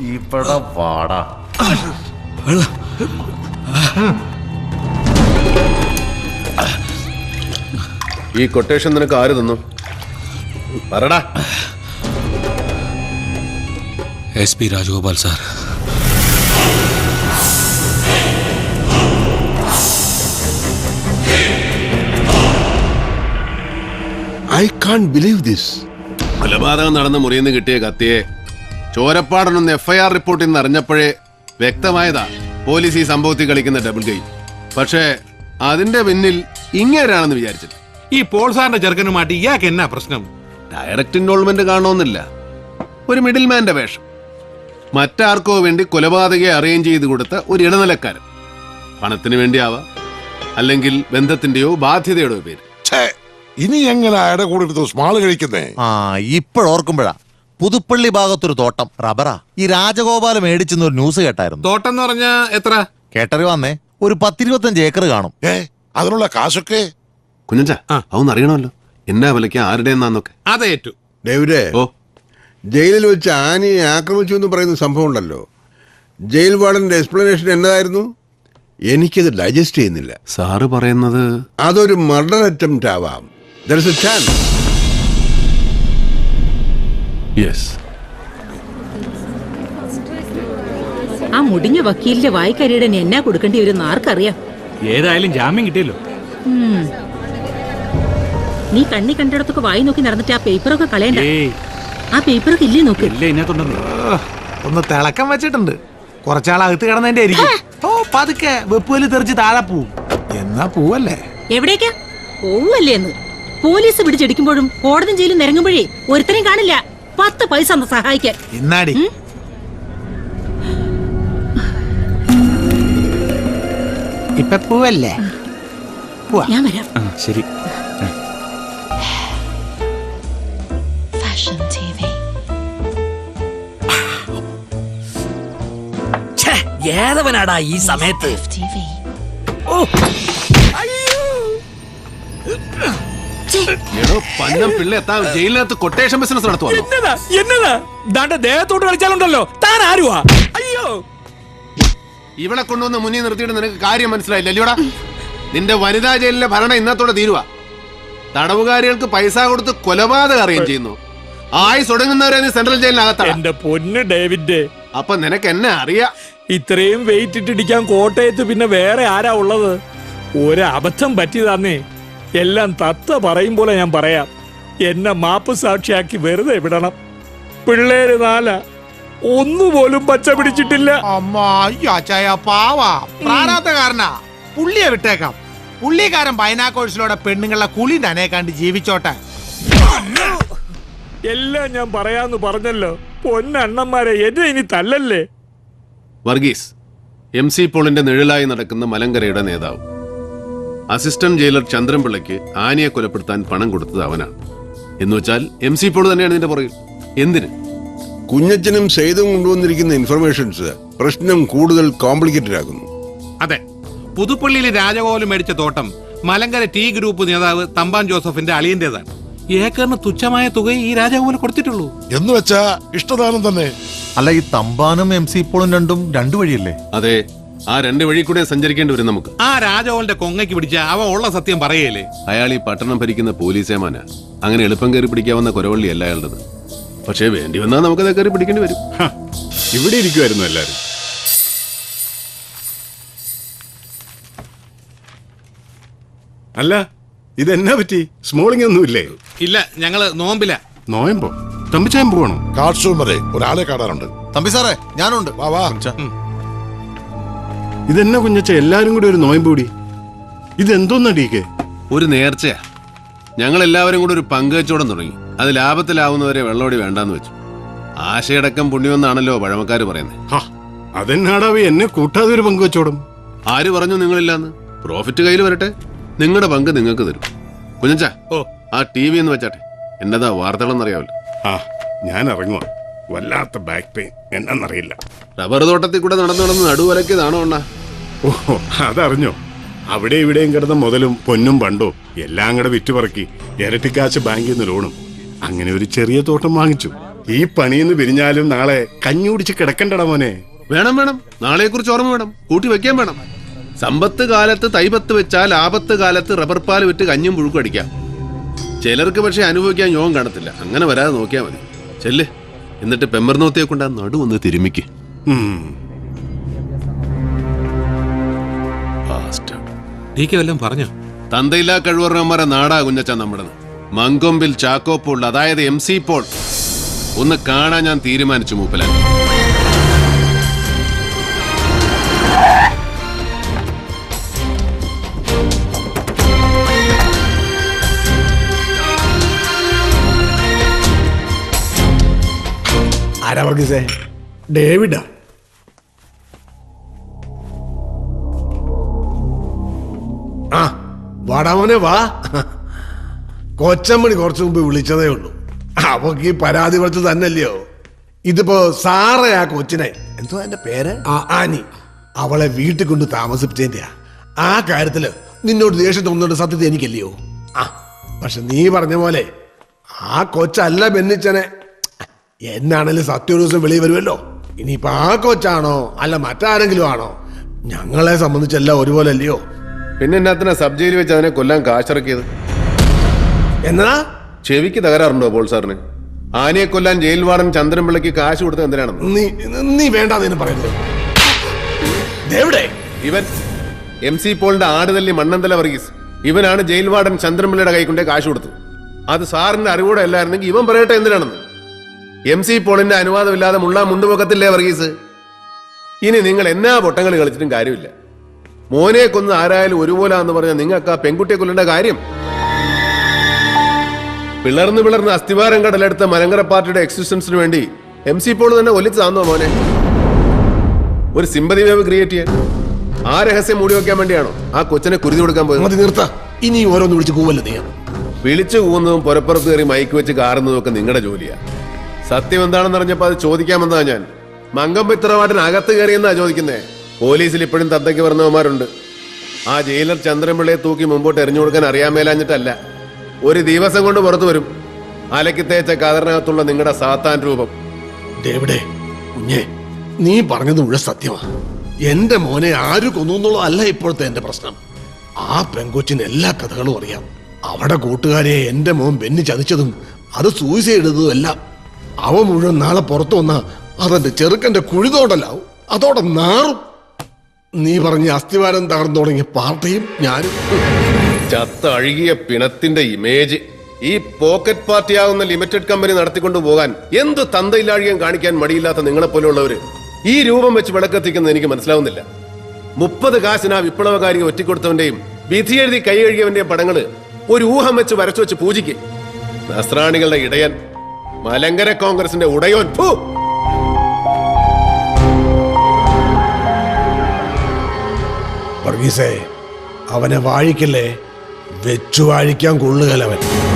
ഇവിടെ വാടാ. ഈ കൊട്ടേഷൻ നിനക്ക് ആര് തന്നു? പറടാ. S P Rajagopal sir. I can't believe this കൊലപാതകം നടന്ന മുറിയിൽ നിന്ന് കിട്ടിയ കത്തിയെ ചോരപ്പാടനൊന്ന് എഫ്ഐആർ റിപ്പോർട്ടിൽ നിന്ന് അറിഞ്ഞപ്പോഴേ വ്യക്തമായതാ പോലീസ് ഈ സംഭവത്തിൽ കളിക്കുന്ന ഡബിൾ ഗെയിം പക്ഷേ അതിന്റെ പിന്നിൽ ഇങ്ങേരാണെന്ന് വിചാരിച്ചില്ല. ഈ പോൾ സാറിന്റെ ചെറുക്കനുമായിട്ട് ഇയാൾക്ക് എന്നാ പ്രശ്നം? ഡയറക്റ്റ് ഇൻവോൾവ്മെന്റ് കാണണമെന്നില്ല. ഒരു മിഡിൽ മാന്റെ വേഷം. മറ്റാർക്കോ വേണ്ടി കൊലപാതകയെ അറേഞ്ച് ചെയ്ത് കൊടുത്ത ഒരു ഇടനിലക്കാരൻ. പണത്തിന് വേണ്ടിയാവാം. അല്ലെങ്കിൽ ബന്ധത്തിന്റെയോ ബാധ്യതയുടെയോ പേര്. ഛേ, ഇനി എങ്ങനെ അയാളുടെ കൂടെ എടുത്ത് സ്മാൾ കഴിക്കുന്നേ? ആ ഇപ്പോഴോർക്കുമ്പോഴാ. പുതുപ്പള്ളി ഭാഗത്തൊരു തോട്ടം. റബറാ ഈ രാജഗോപാലം മേടിച്ചെന്ന് ഒരു ന്യൂസ് കേട്ടായിരുന്നു. തോട്ടം എന്ന് പറഞ്ഞാ എത്ര? കേട്ടറി വന്നേ. ഒരു പത്തിരുപത്തഞ്ച് ഏക്കർ കാണും. ഏ അതിനുള്ള കാശൊക്കെ? കുഞ്ഞച്ച ആ. അതൊന്നും അറിയണമല്ലോ. എന്നാ വിലയ്ക്ക് ആരുടെ അതെ ഡേവിഡേ ഓ. ജയിലിൽ വെച്ച് ആനയെ ആക്രമിച്ചു എന്ന് പറയുന്ന സംഭവം ഉണ്ടല്ലോ. ജയിൽ വാർഡന്റെ എക്സ്പ്ലനേഷൻ എന്നതായിരുന്നു? എനിക്കത് ഡൈജസ്റ്റ് ചെയ്യുന്നില്ല. സാറ് പറയുന്നത് അതൊരു മർഡർ അറ്റംപ്റ്റ് ആവാം. There is a chance yes ആ മുടിഞ്ഞ വക്കീലിന്റെ വായിക്കരിയുടെ എന്നാ കൊടുക്കേണ്ടി വരും ആർക്കറിയാം? ഏതായാലും ജാമ്യം കിട്ടിയല്ലോ. നീ കണ്ണി കണ്ടിടത്തൊക്കെ വായി നോക്കി നടന്നിട്ട് ആ പേപ്പറൊക്കെ കളയണ്ട. ആ പേപ്പറൊക്കെ ഇല്ലേ നോക്ക്. ഒന്ന് തിളക്കം വെച്ചിട്ടുണ്ട്. കുറച്ചാളകത്ത് കിടന്നതിന്റെ ആയിരിക്കും ഓ പതുക്കെ വെപ്പുവൽ തെറിച്ച് താഴെ പോവും. എന്നാ പൂവല്ലേ? എവിടേക്കാ? പോവല്ലേ എന്ന്. പോലീസ് പിടിച്ചെടുക്കുമ്പോഴും കോടതി ജയിലും നിരങ്ങുമ്പോഴേ ഒരുത്തനെയും കാണില്ല. പത്ത് പൈസ ഒന്ന് സഹായിക്കാൻ. ഇന്നാടി. ഉം? ഇപ്പൊ പൂവല്ലേ? ഞാൻ വരാം. ശരി. Fashion TV. ഏതവനാടാ ഈ സമയത്ത്? TV. എടോ പന്നം പിള്ള എത്താൻ ജയിലിനകത്ത് കൊട്ടേഷൻ ബിസിനസ് നടത്തുവാണോ? എന്നതാ എന്നതാ? ദാണ്ട ദേഹത്തോട്ട് കളിച്ചാലുണ്ടല്ലോ. താൻ ആരുവാ? അയ്യോ! ഇവിടെ കൊണ്ടുവന്ന് മുന്നിൽ നിർത്തിയിട്ട് നിനക്ക് കാര്യം മനസ്സിലായില്ല അല്ലയോടാ? നിന്റെ വനിതാ ജയിലിലെ ഭരണം ഇന്നത്തോടെ തീരുവ. തടവുകാരികൾക്ക് പൈസ കൊടുത്ത് കൊലപാതകം അറിയുകയും ചെയ്യുന്നു. ആയുസ് ഒടുങ്ങുന്നവരെ നീ സെൻട്രൽ ജയിലിനകത്താണ് എന്റെ പൊന്ന് ഡേവിഡ്. അപ്പൊ നിനക്ക് എന്നെ അറിയാം. ഇത്രയും വെയിറ്റ് ഇട്ടിടിക്കാൻ കോട്ടയത്ത് പിന്നെ വേറെ ആരാ ഉള്ളത്? ഒരബദ്ധം പറ്റിയതാന്നേ. എല്ലാം തത്ത പറയും പോലെ ഞാൻ പറയാം. എന്നെ മാപ്പ് സാക്ഷിയാക്കി വെറുതെ വിടണം. പിള്ളേര് നാല ഒന്നുപോലും പച്ച പിടിച്ചിട്ടില്ല. അമ്മ അയ്യോ അച്ചായ പാവാ. പ്രാരാബ്ധകാരനാ. പുള്ളിയെ വിട്ടേക്കാം. പുള്ളിക്കാരൻ ബൈനാക്കോഴ്സിലൂടെ പെണ്ണുങ്ങളുടെ കുളി തന്നെ കണ്ട് ജീവിച്ചോട്ടെ. എല്ലാം ഞാൻ പറയാന്ന് പറഞ്ഞല്ലോ. പൊന്നണ്ണന്മാരെ എന്നെ ഇനി തല്ലല്ലേ? വർഗീസ് എം സി പോളിന്റെ നിഴലായി നടക്കുന്ന മലങ്കരയുടെ നേതാവ്. അസിസ്റ്റന്റ് ജയിലർ ചന്ദ്രൻപിള്ളയ്ക്ക് ആനയെ കൊലപ്പെടുത്താൻ പണം കൊടുത്തത് അവനാണ്. എന്നുവെച്ചാൽ എം സി പോൾ തന്നെയാണ് ഇതിന്റെ പുറകിൽ. എന്തിന്? കുഞ്ഞച്ചനും സെയ്തും കൊണ്ടുവന്നിരിക്കുന്ന ഇൻഫർമേഷൻസ് പ്രശ്നം കൂടുതൽ കോംപ്ലിക്കേറ്റഡ് ആക്കുന്നു. അതെ. പുതുപ്പള്ളിയിലെ രാജകോലം മേടിച്ച തോട്ടം മലങ്കര ടീ ഗ്രൂപ്പ് നേതാവ് തമ്പാൻ ജോസഫിന്റെ അളിയന്റേതാണ്. ഏക്കറിന് തുച്ഛമായ തുക ഈ രാജകോലം കൊടുത്തിട്ടുള്ളൂ. എന്ന് വെച്ചാ ഇഷ്ടദാനം തന്നെ. അല്ല ഈ തമ്പാനും എം സി പോളും രണ്ടും രണ്ടു വഴിയല്ലേ? അതെ. ആ രണ്ട് വഴി കൂടെ സഞ്ചരിക്കേണ്ടി വരും നമുക്ക്. ആ രാജവന്റെ കൊങ്ങയ്ക്ക് പിടിച്ച അവ ഉള്ള സത്യം പറയല്ലേ അയാൾ ഈ പട്ടണം ഭരിക്കുന്ന പോലീസേമാന. അങ്ങനെ എളുപ്പം കയറി പിടിക്കാവുന്ന കുരവള്ളിയല്ല അയാളുടെ പക്ഷേ വേണ്ടി വന്നാൽ നമുക്കത് കയറി പിടിക്കേണ്ടി വരും. ഇവിടെ ഇരിക്കുമായിരുന്നു എല്ലാരും. അല്ല ഇതെന്നാ പറ്റി? സ്മോളിംഗ് ഒന്നുമില്ലേ ഇല്ല? ഞങ്ങൾ നോമ്പില. നോയമ്പോ? തമ്പിച്ചായം പോകണോ കാർഷൂമറെ ഒരാളെ കാണാറുണ്ട് തമ്പി സാറേ ഞാനുണ്ട്. വാ വാ. ഇതെന്നാ കുഞ്ഞച്ച എല്ലാരും കൂടി ഒരു നോയമ്പ് കൂടി ഇതെന്തോന്നാ ഡീക്കെ ഒരു നേർച്ചയാ. ഞങ്ങൾ എല്ലാവരും കൂടി ഒരു പങ്കുവെച്ചോടം തുടങ്ങി. അത് ലാഭത്തിലാവുന്നവരെ വെള്ളോടി വേണ്ടാന്ന് വെച്ചു. ആശയടക്കം പുണ്യമെന്നാണല്ലോ പഴമക്കാർ പറയുന്നത് ഹാ അതെന്നാടാവേ എന്നെ കൂട്ടാതെ ഒരു പങ്കുവെച്ചോടും. ആര് പറഞ്ഞു നിങ്ങളില്ലാന്ന്? പ്രോഫിറ്റ് കയ്യിൽ വരട്ടെ. നിങ്ങളുടെ പങ്ക് നിങ്ങൾക്ക് തരും. കുഞ്ഞച്ചാ ഓ. ആ ടി വി എന്ന് വെച്ചാട്ടെ. എന്നതാ വാർത്തകളെന്നറിയാവല്ലോ. ആ ഞാൻ ഇറങ്ങുവാ വല്ലാത്ത ബാക്ക് പെയിൻ. എന്നാന്നറിയില്ല. റബ്ബർ തോട്ടത്തിൽ കൂടെ നടന്നു നടന്ന് നടുവലക്കിയതാണോ അണ്ണാ? ഓ അതറിഞ്ഞോ? അവിടെ ഇവിടെയും കിടന്ന മുതലും പൊന്നും പണ്ടോ എല്ലാം കൂടെ വിറ്റുപറക്കി ഇരട്ടിക്കാശ് ബാങ്കിൽ നിന്ന് ലോണും. അങ്ങനെ ഒരു ചെറിയ തോട്ടം വാങ്ങിച്ചു. ഈ പണിയെന്ന് പിരിഞ്ഞാലും നാളെ കഞ്ഞി കുടിച്ച് കിടക്കണ്ടടാ മോനെ. വേണം വേണം. നാളെ കുറിച്ച് ഓർമ്മ വേണം. കൂട്ടി വെക്കാൻ വേണം. സമ്പത്ത് കാലത്ത് തൈപത്ത് വെച്ചാൽ ആപത്ത് കാലത്ത് റബ്ബർ പാൽ വിറ്റ് കഞ്ഞും പുഴുക്കും അടിക്കാം. ചിലർക്ക് പക്ഷെ അനുഭവിക്കാൻ യോഗം കാണത്തില്ല. അങ്ങനെ വരാതെ നോക്കിയാൽ മതി. ചെല്ല്. എന്നിട്ട് പെമ്പർനോത്തിയെ കൊണ്ട് ആ നടു ഒന്ന് തിരുമിക്ക്. ഉം. Bastard. ഡി കെ വല്ലതും പറഞ്ഞോ. തന്തയില്ലാ കഴിവറന്മാരെ നാടാ കുഞ്ഞച്ച നമ്മുടെ മങ്കൊമ്പിൽ ചാക്കോ പോൾ അതായത് എം സി പോൾ. ഒന്ന് കാണാൻ ഞാൻ തീരുമാനിച്ചു മൂപ്പല. ആരാ വർഗീസേ? ഡേവിഡാ. ആ വാടാമനെ വാ. കൊച്ചമ്മണി കുറച്ചു മുമ്പ് വിളിച്ചതേ ഉള്ളൂ. അവക്ക് ഈ പരാതി കുറച്ച് തന്നല്ലയോ ഇതിപ്പോ സാറേ ആ കൊച്ചിനെ. എന്തോ എന്റെ പേര്? ആ ആനി. അവളെ വീട്ടിൽ കൊണ്ട് താമസിപ്പിച്ചതിന്റെയാ. ആ കാര്യത്തിൽ നിന്നോട് ദേഷ്യം തോന്നുന്നുണ്ട് സത്യത്തെ എനിക്കല്ലയോ? ആ പക്ഷെ നീ പറഞ്ഞ പോലെ ആ കൊച്ചല്ല ബെന്നിച്ചനെ. എന്നാണേലും സത്യ ഒരു ദിവസം വെളിയിൽ വരുമല്ലോ. ഇനിയിപ്പോ ആ കൊച്ചാണോ അല്ല മറ്റാരെങ്കിലും ആണോ ഞങ്ങളെ സംബന്ധിച്ചെല്ലാം ഒരുപോലെ അല്ലയോ പിന്നെ എന്നാത്തിനാ സബ് ജയിലിൽ വെച്ച് അതിനെ കൊല്ലാൻ കാശിറക്കിയത്? എന്നാ? ചെവിക്ക് തകരാറുണ്ടോ പോൾ സാറിന്? ആനയെ കൊല്ലാൻ ജയിൽ വാർഡൻ ചന്ദ്രൻപിള്ളയ്ക്ക് കാശ് കൊടുത്തത് എന്തിനാണെന്ന്? നീ നീ വേണ്ടാന്ന് പറയുന്നത്. ഇവൻ എം സി പോളിന്റെ ആടുതല്ലി മണ്ണന്തല വർഗീസ്. ഇവനാണ് ജയിൽ വാർഡൻ ചന്ദ്രൻപിള്ളയുടെ കൈ കൊണ്ടേ കാശ് കൊടുത്തത്. അത് സാറിന്റെ അറിവോടെ അല്ലായിരുന്നെങ്കിൽ ഇവൻ പറയട്ടെ എന്തിനാണെന്ന്? എം സി പോളിന്റെ അനുവാദമില്ലാതെ മുള്ള മുണ്ടുപൊക്കത്തില്ലേ വർഗീസ്? ഇനി നിങ്ങൾ എന്നാ പൊട്ടങ്ങൾ കളിച്ചിട്ടും കാര്യമില്ല. മോനെ കൊന്ന് ആരായാലും ഒരുപോലെ എന്ന് പറഞ്ഞാൽ നിങ്ങൾക്ക് ആ പെൺകുട്ടിയെ കൊല്ലേണ്ട കാര്യം? പിളർന്ന് പിളർന്ന് അസ്ഥിവാരം കടലെടുത്ത മലങ്കര പാർട്ടിയുടെ എക്സിസ്റ്റൻസിന് വേണ്ടി എം സി പോൾ തന്നെ ഒലിച്ചതാന്നോ മോനെ? ഒരു സിമ്പതി വേവ് ക്രിയേറ്റ് ചെയ്യാൻ. ആ രഹസ്യം മൂടി വെക്കാൻ വേണ്ടിയാണോ? ആ കൊച്ചിനെ കുരുതി കൊടുക്കാൻ പോയത്? മതി നിർത്ത. ഇനി ഓരോന്ന് വിളിച്ച് കൂവല്ല നീ വിളിച്ചു കൂവുന്നതും പുറപ്പുറത്ത് കയറി മൈക്ക് വെച്ച് കാറുന്നതും ഒക്കെ നിങ്ങളുടെ ജോലിയാ. സത്യം എന്താണെന്ന് അറിഞ്ഞപ്പോ അത് ചോദിക്കാമെന്നാ ഞാൻ. മംഗം പിത്രവാട്ടിന് അകത്ത് കയറിയെന്നാ ചോദിക്കുന്നേ? പോലീസിൽ ഇപ്പോഴും തത്തയ്ക്ക് പറഞ്ഞവന്മാരുണ്ട്. ആ ജയിലർ ചന്ദ്രൻപിള്ളയെ തൂക്കി മുമ്പോട്ട് എറിഞ്ഞു കൊടുക്കാൻ അറിയാൻ മേലാഞ്ഞിട്ടല്ല ഒരു ദിവസം കൊണ്ട് പുറത്തു വരും. അലക്കി തേച്ച കതറിനകത്തുള്ള നിങ്ങളുടെ സാത്താൻ രൂപം. ദേവിടെ കുഞ്ഞേ നീ പറഞ്ഞത് മുഴുവൻ സത്യമാണ് എന്റെ മോനെ ആര് കൊന്നു എന്നുള്ളതല്ല ഇപ്പോഴത്തെ എന്റെ പ്രശ്നം. ആ പെങ്കൊച്ചിന് എല്ലാ കഥകളും അറിയാം. അവിടെ കൂട്ടുകാരെ എന്റെ മോൻ ബെന്നി ചതിച്ചതും അത് സൂയിസൈഡ് ചെയ്തതും എല്ലാം. അവ മുഴുവൻ നാളെ പുറത്തു വന്ന അതെന്റെ ചെറുക്കന്റെ കുഴിതോടലാവും. അതോടെ നാറും. നീ പറഞ്ഞ അസ്ഥിവാരം തകർന്നു തുടങ്ങിയ പാർട്ടിയും ഞാനും. ചത്ത അഴുകിയ പിണത്തിന്റെ ഇമേജ് ഈ പോക്കറ്റ് പാർട്ടി പാർട്ടിയാകുന്ന ലിമിറ്റഡ് കമ്പനി നടത്തിക്കൊണ്ടു പോകാൻ എന്ത് തന്തയില്ലാഴികം കാണിക്കാൻ മടിയില്ലാത്ത പോലെയുള്ളവര് ഈ രൂപം വെച്ച് വിളക്കെത്തിക്കുന്നത് എനിക്ക് മനസ്സിലാവുന്നില്ല. മുപ്പത് കാശിന് ആ വിപ്ലവകാരിയെ ഒറ്റിക്കൊടുത്തവന്റെയും വിധി എഴുതി കൈ കഴുകിയവന്റെയും പടങ്ങൾ ഒരു ഊഹം വെച്ച് വരച്ചു വെച്ച് പൂജിക്ക്. നസ്രാണികളുടെ ഇടയൻ മലങ്കര കോൺഗ്രസിന്റെ ഉടയോൻ വർഗീസേ അവനെ വാഴിക്കല്ലേ? വെച്ചു വാഴിക്കാൻ കൊള്ളുകലവൻ.